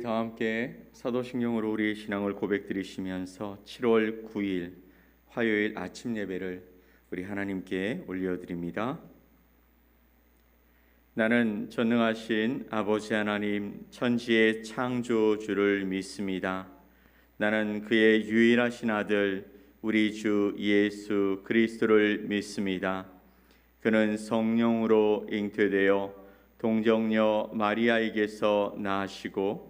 우리 다 함께 사도신경으로 우리의 신앙을 고백드리시면서 7월 9일 화요일 아침 예배를 우리 하나님께 올려드립니다. 나는 전능하신 아버지 하나님 천지의 창조주를 믿습니다. 나는 그의 유일하신 아들 우리 주 예수 그리스도를 믿습니다. 그는 성령으로 잉태되어 동정녀 마리아에게서 나시고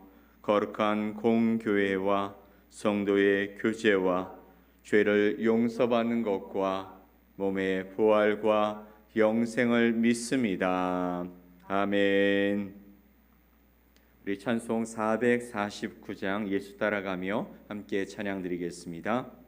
거룩한 공교회와 성도의 교제와 죄를 용서받는 것과 몸의 부활과 영생을 믿습니다. 아멘. 우리 찬송 449장 예수 따라가며 함께 찬양 드리겠습니다.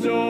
먼저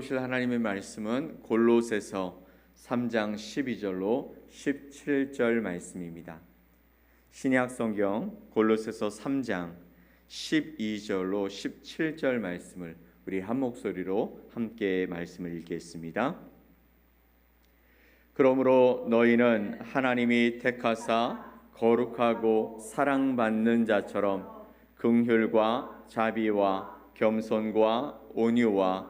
보실 하나님의 말씀은 골로새서 3장 12절로 17절 말씀입니다. 신약 성경 골로새서 3장 12절로 17절 말씀을 우리 한 목소리로 함께 말씀을 읽겠습니다. 그러므로 너희는 하나님이 택하사 거룩하고 사랑받는 자처럼 긍휼과 자비와 겸손과 온유와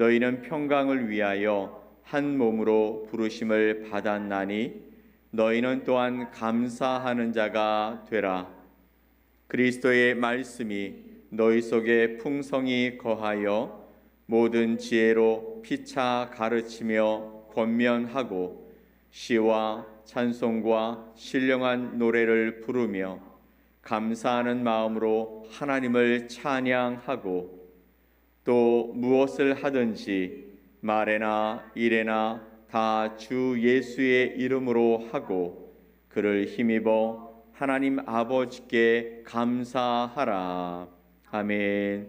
너희는 평강을 위하여 한 몸으로 부르심을 받았나니 너희는 또한 감사하는 자가 되라. 그리스도의 말씀이 너희 속에 풍성히 거하여 모든 지혜로 피차 가르치며 권면하고 시와 찬송과 신령한 노래를 부르며 감사하는 마음으로 하나님을 찬양하고 또 무엇을 하든지 말에나 일에나 다 주 예수의 이름으로 하고 그를 힘입어 하나님 아버지께 감사하라. 아멘.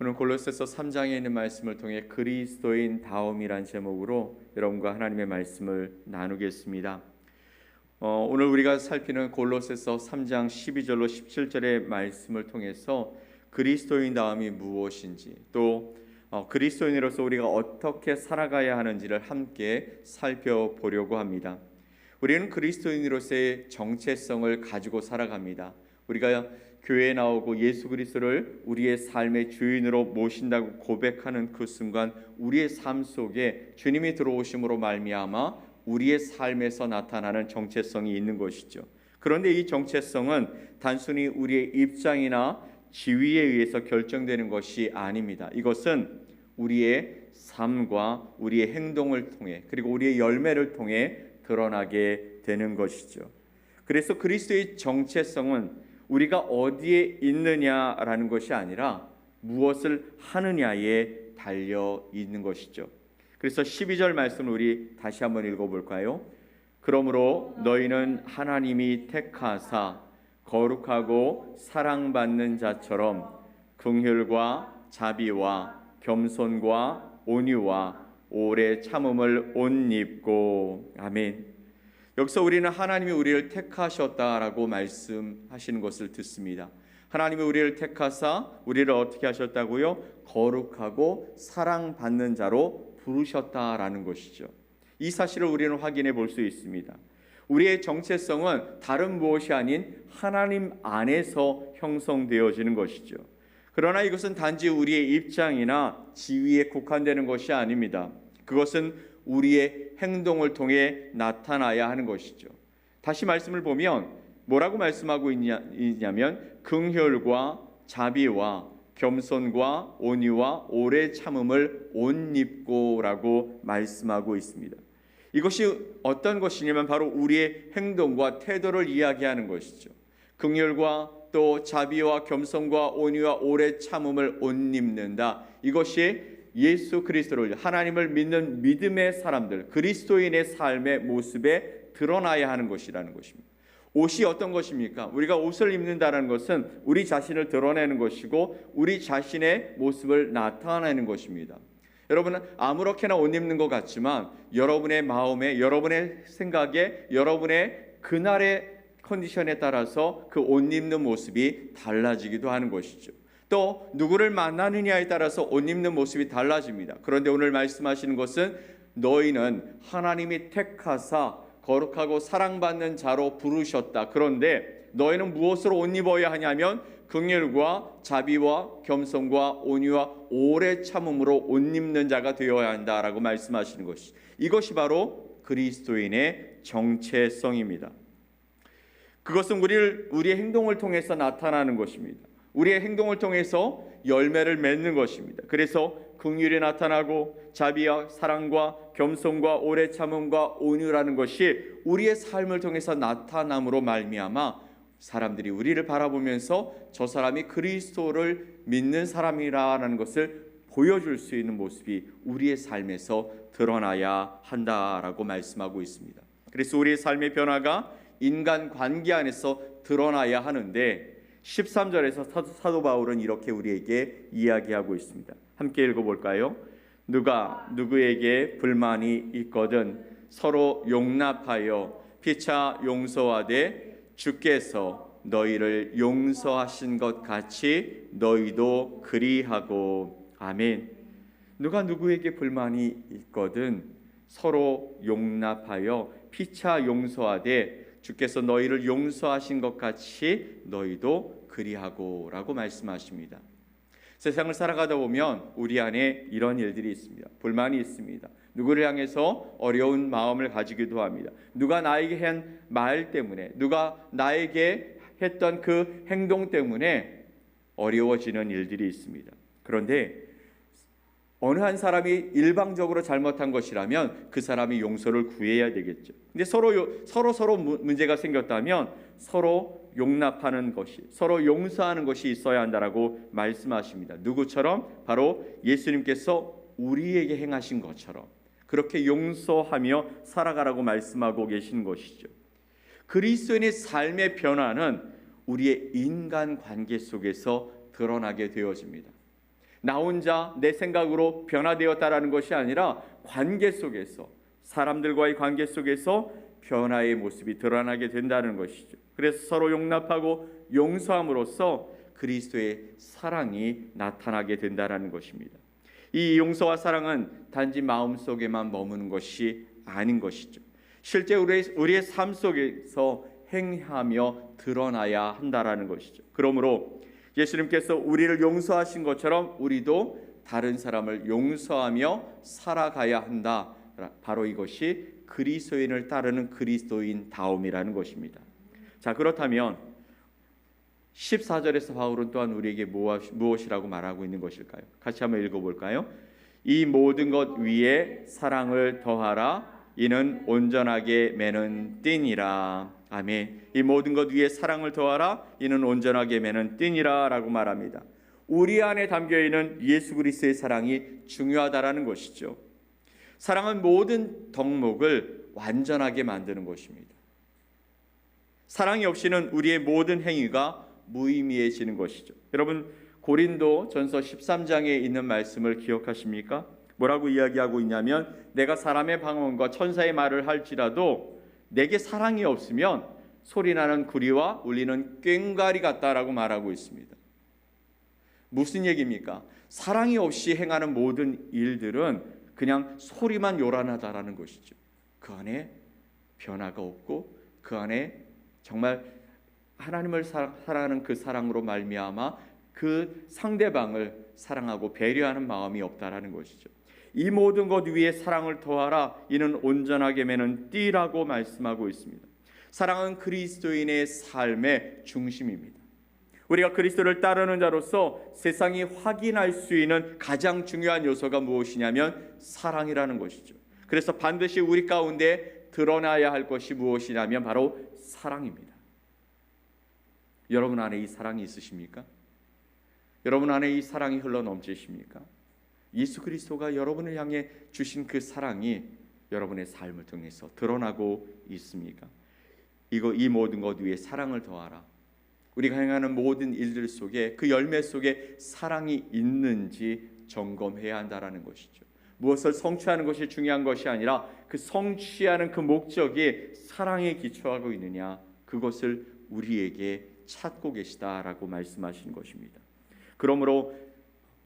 오늘 골로새서 3장에 있는 말씀을 통해 그리스도인 다움이란 제목으로 여러분과 하나님의 말씀을 나누겠습니다. 어, 오늘 우리가 살피는 골로새서 3장 12절로 17절의 말씀을 통해서 그리스도인 다움이 무엇인지 또 어, 그리스도인으로서 우리가 어떻게 살아가야 하는지를 함께 살펴보려고 합니다. 우리는 그리스도인으로서의 정체성을 가지고 살아갑니다. 우리가 교회에 나오고 예수 그리스도를 우리의 삶의 주인으로 모신다고 고백하는 그 순간 우리의 삶 속에 주님이 들어오심으로 말미암아 우리의 삶에서 나타나는 정체성이 있는 것이죠. 그런데 이 정체성은 단순히 우리의 입장이나 지위에 의해서 결정되는 것이 아닙니다. 이것은 우리의 삶과 우리의 행동을 통해 그리고 우리의 열매를 통해 드러나게 되는 것이죠. 그래서 그리스도의 정체성은 우리가 어디에 있느냐라는 것이 아니라 무엇을 하느냐에 달려 있는 것이죠. 그래서 12절 말씀을 우리 다시 한번 읽어 볼까요? 그러므로 너희는 하나님이 택하사 거룩하고 사랑받는 자처럼 긍휼과 자비와 겸손과 온유와 오래 참음을 옷 입고 아멘. 여기서 우리는 하나님이 우리를 택하셨다라고 말씀하시는 것을 듣습니다. 하나님이 우리를 택하사 우리를 어떻게 하셨다고요? 거룩하고 사랑받는 자로 부르셨다라는 것이죠. 이 사실을 우리는 확인해 볼 수 있습니다. 우리의 정체성은 다른 무엇이 아닌 하나님 안에서 형성되어지는 것이죠. 그러나 이것은 단지 우리의 입장이나 지위에 국한되는 것이 아닙니다. 그것은 우리의 행동을 통해 나타나야 하는 것이죠. 다시 말씀을 보면 뭐라고 말씀하고 있냐, 있냐면 긍휼과 자비와 겸손과 온유와 오래 참음을 옷 입고라고 말씀하고 있습니다. 이것이 어떤 것이냐면 바로 우리의 행동과 태도를 이야기하는 것이죠. 긍휼과 또 자비와 겸손과 온유와 오래 참음을 옷 입는다. 이것이 예수 그리스도를 하나님을 믿는 믿음의 사람들 그리스도인의 삶의 모습에 드러나야 하는 것이라는 것입니다. 옷이 어떤 것입니까? 우리가 옷을 입는다는 것은 우리 자신을 드러내는 것이고 우리 자신의 모습을 나타내는 것입니다. 여러분은 아무렇게나 옷 입는 것 같지만 여러분의 마음에 여러분의 생각에 여러분의 그날의 컨디션에 따라서 그 옷 입는 모습이 달라지기도 하는 것이죠. 또 누구를 만나느냐에 따라서 옷 입는 모습이 달라집니다. 그런데 오늘 말씀하시는 것은 너희는 하나님이 택하사 거룩하고 사랑받는 자로 부르셨다. 그런데 너희는 무엇으로 옷 입어야 하냐면 긍휼과 자비와 겸손과 온유와 오래 참음으로 옷 입는 자가 되어야 한다라고 말씀하시는 것이 이것이 바로 그리스도인의 정체성입니다. 그것은 우리를 우리의 행동을 통해서 나타나는 것입니다. 우리의 행동을 통해서 열매를 맺는 것입니다. 그래서 긍휼이 나타나고 자비와 사랑과 겸손과 오래 참음과 온유라는 것이 우리의 삶을 통해서 나타남으로 말미암아 사람들이 우리를 바라보면서 저 사람이 그리스도를 믿는 사람이라는 것을 보여줄 수 있는 모습이 우리의 삶에서 드러나야 한다라고 말씀하고 있습니다. 그래서 우리의 삶의 변화가 인간 관계 안에서 드러나야 하는데 13절에서 사도, 바울은 이렇게 우리에게 이야기하고 있습니다. 함께 읽어볼까요? 누가 누구에게 불만이 있거든 서로 용납하여 피차 용서하되 주께서 너희를 용서하신 것 같이 너희도 그리하고 아멘. 누가 누구에게 불만이 있거든 서로 용납하여 피차 용서하되 주께서 너희를 용서하신 것 같이 너희도 그리하고라고 말씀하십니다. 세상을 살아가다 보면 우리 안에 이런 일들이 있습니다. 불만이 있습니다. 누구를 향해서 어려운 마음을 가지기도 합니다. 누가 나에게 한 말 때문에, 누가 나에게 했던 그 행동 때문에 어려워지는 일들이 있습니다. 그런데 어느 한 사람이 일방적으로 잘못한 것이라면 그 사람이 용서를 구해야 되겠죠. 근데 서로 서로 서로 문제가 생겼다면 서로 용납하는 것이 서로 용서하는 것이 있어야 한다라고 말씀하십니다. 누구처럼 바로 예수님께서 우리에게 행하신 것처럼 그렇게 용서하며 살아가라고 말씀하고 계신 것이죠. 그리스도인의 삶의 변화는 우리의 인간 관계 속에서 드러나게 되어집니다. 나 혼자 내 생각으로 변화되었다라는 것이 아니라 관계 속에서 사람들과의 관계 속에서 변화의 모습이 드러나게 된다는 것이죠. 그래서 서로 용납하고 용서함으로써 그리스도의 사랑이 나타나게 된다는 것입니다. 이 용서와 사랑은 단지 마음 속에만 머무는 것이 아닌 것이죠. 실제 우리의, 우리의 삶 속에서 행하며 드러나야 한다라는 것이죠. 그러므로 예수님께서 우리를 용서하신 것처럼 우리도 다른 사람을 용서하며 살아가야 한다. 바로 이것이 그리스도인을 따르는 그리스도인 다움이라는 것입니다. 자, 그렇다면 14절에서 바울은 또한 우리에게 무엇이라고 말하고 있는 것일까요? 같이 한번 읽어 볼까요? 이 모든 것 위에 사랑을 더하라 이는 온전하게 매는 띠니라. 아멘. 이 모든 것 위에 사랑을 더하라. 이는 온전하게 매는 띠니라라고 말합니다. 우리 안에 담겨 있는 예수 그리스도의 사랑이 중요하다라는 것이죠. 사랑은 모든 덕목을 완전하게 만드는 것입니다. 사랑이 없이는 우리의 모든 행위가 무의미해지는 것이죠. 여러분 고린도 전서 13장에 있는 말씀을 기억하십니까? 뭐라고 이야기하고 있냐면 내가 사람의 방언과 천사의 말을 할지라도 내게 사랑이 없으면 소리나는 구리와 울리는 꽹과리 같다라고 말하고 있습니다. 무슨 얘기입니까? 사랑이 없이 행하는 모든 일들은 그냥 소리만 요란하다라는 것이죠. 그 안에 변화가 없고 그 안에 정말 하나님을 사랑하는 그 사랑으로 말미암아 그 상대방을 사랑하고 배려하는 마음이 없다라는 것이죠. 이 모든 것 위에 사랑을 더하라 이는 온전하게 매는 띠라고 말씀하고 있습니다. 사랑은 그리스도인의 삶의 중심입니다. 우리가 그리스도를 따르는 자로서 세상이 확인할 수 있는 가장 중요한 요소가 무엇이냐면 사랑이라는 것이죠. 그래서 반드시 우리 가운데 드러나야 할 것이 무엇이냐면 바로 사랑입니다. 여러분 안에 이 사랑이 있으십니까? 여러분 안에 이 사랑이 흘러 넘치십니까? 예수 그리스도가 여러분을 향해 주신 그 사랑이 여러분의 삶을 통해서 드러나고 있습니까? 이거 이 모든 것 위에 사랑을 더하라. 우리가 행하는 모든 일들 속에 그 열매 속에 사랑이 있는지 점검해야 한다라는 것이죠. 무엇을 성취하는 것이 중요한 것이 아니라 그 성취하는 그 목적이 사랑에 기초하고 있느냐 그것을 우리에게 찾고 계시다라고 말씀하신 것입니다. 그러므로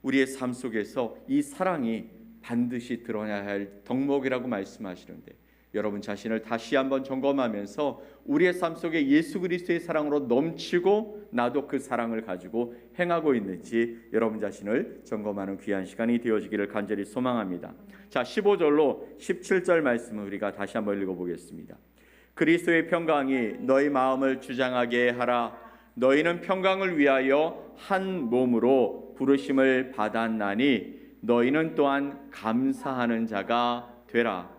우리의 삶 속에서 이 사랑이 반드시 드러나야 할 덕목이라고 말씀하시는데 여러분 자신을 다시 한번 점검하면서 우리의 삶 속에 예수 그리스도의 사랑으로 넘치고 나도 그 사랑을 가지고 행하고 있는지 여러분 자신을 점검하는 귀한 시간이 되어지기를 간절히 소망합니다. 자, 15절로 17절 말씀을 우리가 다시 한번 읽어 보겠습니다. 그리스도의 평강이 너희 마음을 주장하게 하라 너희는 평강을 위하여 한 몸으로 부르심을 받았나니 너희는 또한 감사하는 자가 되라.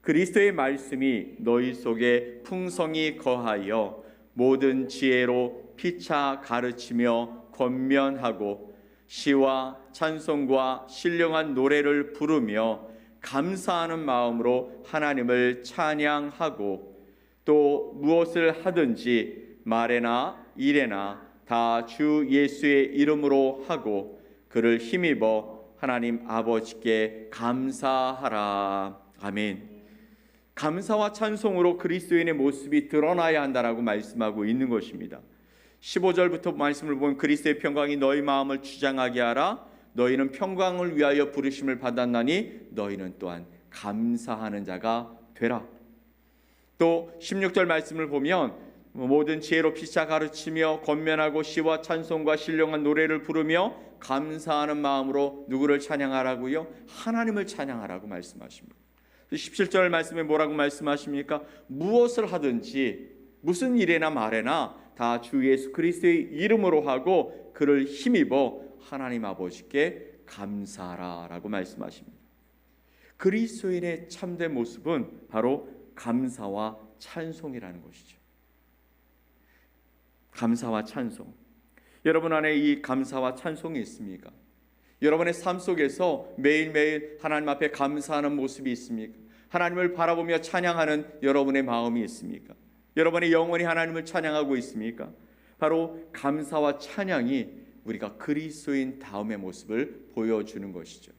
그리스도의 말씀이 너희 속에 풍성히 거하여 모든 지혜로 피차 가르치며 권면하고 시와 찬송과 신령한 노래를 부르며 감사하는 마음으로 하나님을 찬양하고 또 무엇을 하든지 말에나 일에나 다 주 예수의 이름으로 하고 그를 힘입어 하나님 아버지께 감사하라. 아멘. 감사와 찬송으로 그리스도인의 모습이 드러나야 한다라고 말씀하고 있는 것입니다. 15절부터 말씀을 보면 그리스도의 평강이 너희 마음을 주장하게 하라. 너희는 평강을 위하여 부르심을 받았나니 너희는 또한 감사하는 자가 되라. 또 16절 말씀을 보면 모든 지혜로 피차 가르치며 권면하고 시와 찬송과 신령한 노래를 부르며 감사하는 마음으로 누구를 찬양하라고요? 하나님을 찬양하라고 말씀하십니다. 17절 말씀에 뭐라고 말씀하십니까? 무엇을 하든지 무슨 일에나 말에나 다 주 예수 그리스도의 이름으로 하고 그를 힘입어 하나님 아버지께 감사하라라고 말씀하십니다. 그리스도인의 참된 모습은 바로 감사와 찬송이라는 것이죠. 감사와 찬송. 여러분 안에 이 감사와 찬송이 있습니까? 여러분의 삶 속에서 매일매일 하나님 앞에 감사하는 모습이 있습니까? 하나님을 바라보며 찬양하는 여러분의 마음이 있습니까? 여러분의 영혼이 하나님을 찬양하고 있습니까? 바로 감사와 찬양이 우리가 그리스도인 다음의 모습을 보여주는 것이죠.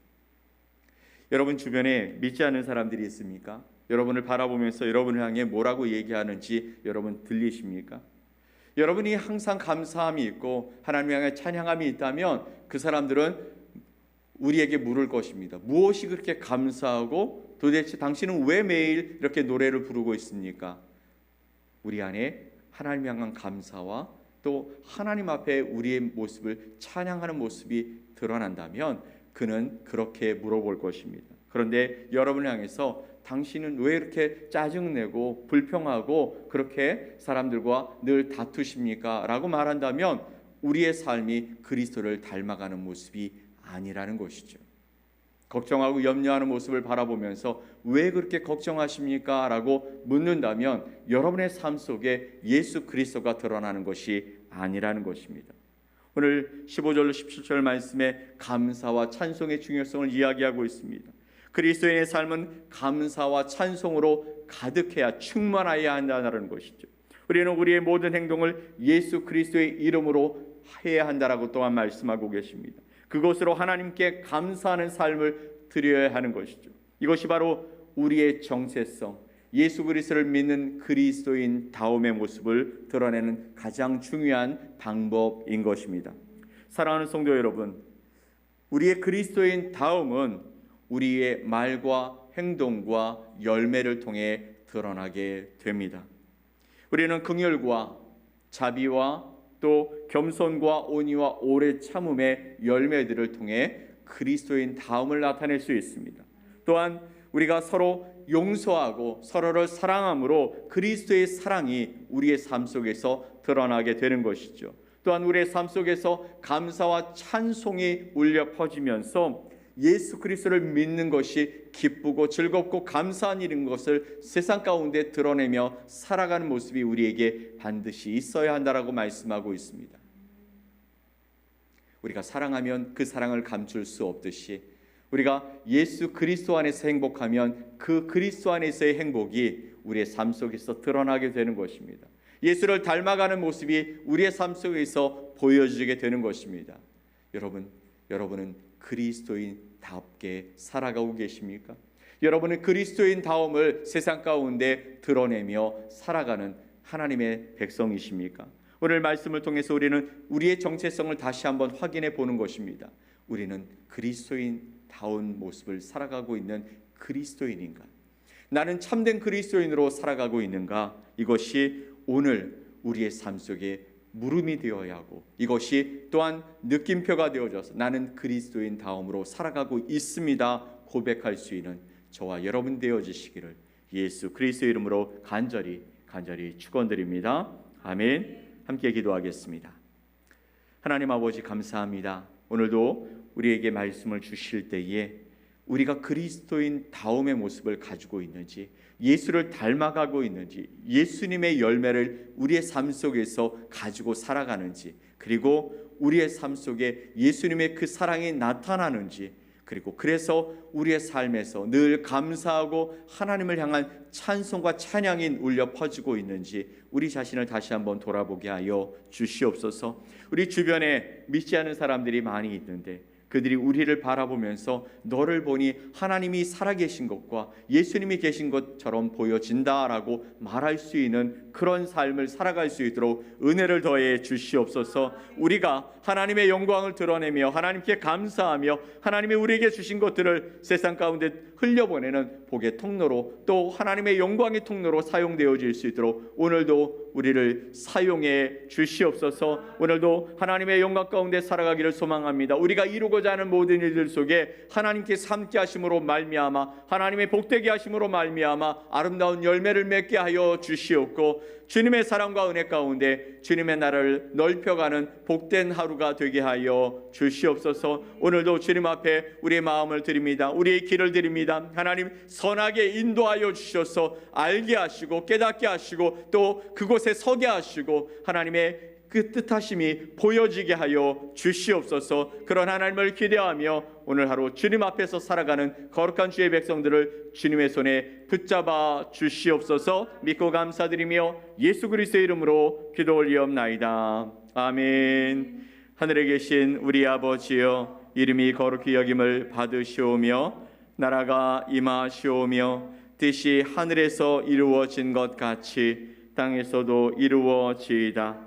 여러분 주변에 믿지 않는 사람들이 있습니까? 여러분을 바라보면서 여러분을 향해 뭐라고 얘기하는지 여러분 들리십니까? 여러분이 항상 감사함이 있고 하나님 향해 찬양함이 있다면 그 사람들은 우리에게 물을 것입니다. 무엇이 그렇게 감사하고 도대체 당신은 왜 매일 이렇게 노래를 부르고 있습니까? 우리 안에 하나님 향한 감사와 또 하나님 앞에 우리의 모습을 찬양하는 모습이 드러난다면 그는 그렇게 물어볼 것입니다. 그런데 여러분을 향해서 당신은 왜 이렇게 짜증내고 불평하고 그렇게 사람들과 늘 다투십니까? 라고 말한다면 우리의 삶이 그리스도를 닮아가는 모습이 아니라는 것이죠. 걱정하고 염려하는 모습을 바라보면서 왜 그렇게 걱정하십니까? 라고 묻는다면 여러분의 삶 속에 예수 그리스도가 드러나는 것이 아니라는 것입니다. 오늘 15절로 17절 말씀에 감사와 찬송의 중요성을 이야기하고 있습니다. 그리스도인의 삶은 감사와 찬송으로 가득해야 충만해야 한다는 것이죠. 우리는 우리의 모든 행동을 예수 그리스도의 이름으로 해야 한다라고 또한 말씀하고 계십니다. 그것으로 하나님께 감사하는 삶을 드려야 하는 것이죠. 이것이 바로 우리의 정체성, 예수 그리스도를 믿는 그리스도인 다움의 모습을 드러내는 가장 중요한 방법인 것입니다. 사랑하는 성도 여러분, 우리의 그리스도인 다움은 우리의 말과 행동과 열매를 통해 드러나게 됩니다. 우리는 긍휼과 자비와 또 겸손과 온유와 오래 참음의 열매들을 통해 그리스도인 다음을 나타낼 수 있습니다. 또한 우리가 서로 용서하고 서로를 사랑함으로 그리스도의 사랑이 우리의 삶 속에서 드러나게 되는 것이죠. 또한 우리의 삶 속에서 감사와 찬송이 울려 퍼지면서 예수 그리스도를 믿는 것이 기쁘고 즐겁고 감사한 일인 것을 세상 가운데 드러내며 살아가는 모습이 우리에게 반드시 있어야 한다라고 말씀하고 있습니다. 우리가 사랑하면 그 사랑을 감출 수 없듯이 우리가 예수 그리스도 안에서 행복하면 그 그리스도 안에서의 행복이 우리의 삶 속에서 드러나게 되는 것입니다. 예수를 닮아가는 모습이 우리의 삶 속에서 보여지게 되는 것입니다. 여러분, 여러분은 그리스도인 답게 살아가고 계십니까? 여러분은 그리스도인 다움을 세상 가운데 드러내며 살아가는 하나님의 백성이십니까? 오늘 말씀을 통해서 우리는 우리의 정체성을 다시 한번 확인해 보는 것입니다. 우리는 그리스도인 다운 모습을 살아가고 있는 그리스도인인가? 나는 참된 그리스도인으로 살아가고 있는가? 이것이 오늘 우리의 삶 속에 물음이 되어야 하고 이것이 또한 느낌표가 되어져서 나는 그리스도인 다음으로 살아가고 있습니다. 고백할 수 있는 저와 여러분 되어지시기를 예수 그리스도 이름으로 간절히 간절히 축원드립니다. 아멘. 함께 기도하겠습니다. 하나님 아버지 감사합니다. 오늘도 우리에게 말씀을 주실 때에 우리가 그리스도인 다움의 모습을 가지고 있는지 예수를 닮아가고 있는지 예수님의 열매를 우리의 삶 속에서 가지고 살아가는지 그리고 우리의 삶 속에 예수님의 그 사랑이 나타나는지 그리고 그래서 우리의 삶에서 늘 감사하고 하나님을 향한 찬송과 찬양이 울려 퍼지고 있는지 우리 자신을 다시 한번 돌아보게 하여 주시옵소서. 우리 주변에 믿지 않은 사람들이 많이 있는데 그들이 우리를 바라보면서 너를 보니 하나님이 살아계신 것과 예수님이 계신 것처럼 보여진다라고 말할 수 있는 그런 삶을 살아갈 수 있도록 은혜를 더해 주시옵소서. 우리가 하나님의 영광을 드러내며 하나님께 감사하며 하나님이 우리에게 주신 것들을 세상 가운데 흘려보내는 복의 통로로 또 하나님의 영광의 통로로 사용되어질 수 있도록 오늘도 우리를 사용해 주시옵소서. 오늘도 하나님의 영광 가운데 살아가기를 소망합니다. 우리가 이루고 자 하는 모든 일들 속에 하나님께서 함께 하심으로 말미암아 하나님의 복되게 하심으로 말미암아 아름다운 열매를 맺게 하여 주시옵고 주님의 사랑과 은혜 가운데 주님의 나라를 넓혀가는 복된 하루가 되게 하여 주시옵소서. 오늘도 주님 앞에 우리의 마음을 드립니다. 우리의 길을 드립니다. 하나님 선하게 인도하여 주셔서 알게 하시고 깨닫게 하시고 또 그곳에 서게 하시고 하나님의 그 뜻하심이 보여지게 하여 주시옵소서. 그런 하나님을 기대하며 오늘 하루 주님 앞에서 살아가는 거룩한 주의 백성들을 주님의 손에 붙잡아 주시옵소서. 믿고 감사드리며 예수 그리스도의 이름으로 기도 올리옵나이다. 아멘. 하늘에 계신 우리 아버지여 이름이 거룩히 여김을 받으시오며 나라가 임하시오며 뜻이 하늘에서 이루어진 것 같이 땅에서도 이루어지이다.